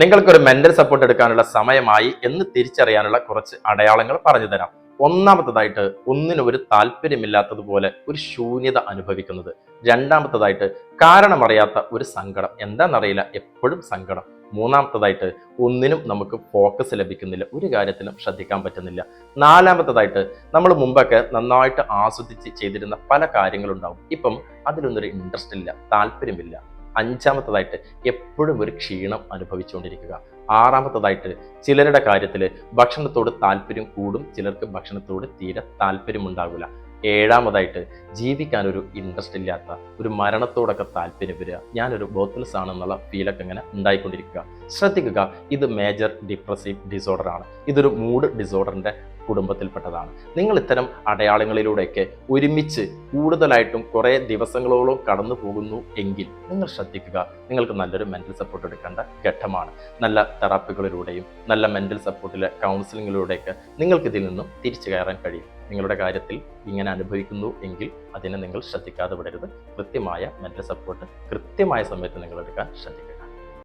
നിങ്ങൾക്കൊരു mental support എടുക്കാനുള്ള സമയമായി എന്ന് തിരിച്ചറിയാനുള്ള കുറച്ച് അടയാളങ്ങൾ പറഞ്ഞു തരാം. ഒന്നാമത്തതായിട്ട് ഒന്നിനും ഒരു താല്പര്യമില്ലാത്തതുപോലെ ഒരു ശൂന്യത അനുഭവിക്കുന്നത്. രണ്ടാമത്തതായിട്ട് കാരണമറിയാത്ത ഒരു സങ്കടം. എന്താണെന്നറിയില്ല എപ്പോഴും സങ്കടം. മൂന്നാമത്തതായിട്ട് ഒന്നിനും നമുക്ക് ഫോക്കസ് ലഭിക്കുന്നില്ല ഒരു കാര്യത്തിലും ശ്രദ്ധിക്കാൻ പറ്റുന്നില്ല. നാലാമത്തതായിട്ട് നമ്മൾ മുമ്പൊക്കെ നന്നായിട്ട് ആസ്വദിച്ച് ചെയ്തിരുന്ന പല കാര്യങ്ങളുണ്ടാവും. ഇപ്പം അതിലൊന്നൊരു ഇൻട്രസ്റ്റ് ഇല്ല താല്പര്യമില്ല. അഞ്ചാമത്തതായിട്ട് എപ്പോഴും ഒരു ക്ഷീണം അനുഭവിച്ചുകൊണ്ടിരിക്കുക. ആറാമത്തതായിട്ട് ചിലരുടെ കാര്യത്തിൽ ഭക്ഷണത്തോട് താല്പര്യം കൂടും ചിലർക്ക് ഭക്ഷണത്തോട് തീരെ താല്പര്യം ഉണ്ടാകില്ല ഏഴാമതായിട്ട് ജീവിക്കാൻ ഒരു ഇൻട്രസ്റ്റ് ഇല്ലാത്ത ഒരു മരണത്തോടൊക്കെ താല്പര്യം വരിക. ഞാനൊരു ബോത്തൽസ് ആണെന്നുള്ള ഫീലൊക്കെ ഇങ്ങനെ ഉണ്ടായിക്കൊണ്ടിരിക്കുക. ശ്രദ്ധിക്കുക ഇത് മേജർ ഡിപ്രസീവ് ഡിസോർഡർ ആണ്. ഇതൊരു മൂഡ് ഡിസോർഡറിന്റെ കുടുംബത്തിൽപ്പെട്ടതാണ്. നിങ്ങൾ ഇത്തരം അടയാളങ്ങളിലൂടെയൊക്കെ ഒരുമിച്ച് കൂടുതലായിട്ടും കുറേ ദിവസങ്ങളോളം കടന്നു പോകുന്നു എങ്കിൽ നിങ്ങൾ ശ്രദ്ധിക്കുക നിങ്ങൾക്ക് നല്ലൊരു മെന്റൽ സപ്പോർട്ട് എടുക്കേണ്ട ഘട്ടമാണ്. നല്ല തെറാപ്പികളിലൂടെയും നല്ല മെന്റൽ സപ്പോർട്ടിലെ കൗൺസിലിങ്ങിലൂടെയൊക്കെ നിങ്ങൾക്ക് ഇതിൽ നിന്നും തിരിച്ചു കയറാൻ കഴിയും. നിങ്ങളുടെ കാര്യത്തിൽ ഇങ്ങനെ അനുഭവിക്കുന്നു എങ്കിൽ അതിനെ നിങ്ങൾ ശ്രദ്ധിക്കാതെ വിടരുത്. കൃത്യമായ മെന്റൽ സപ്പോർട്ട് കൃത്യമായ സമയത്ത് നിങ്ങൾ എടുക്കാൻ ശ്രദ്ധിക്കുക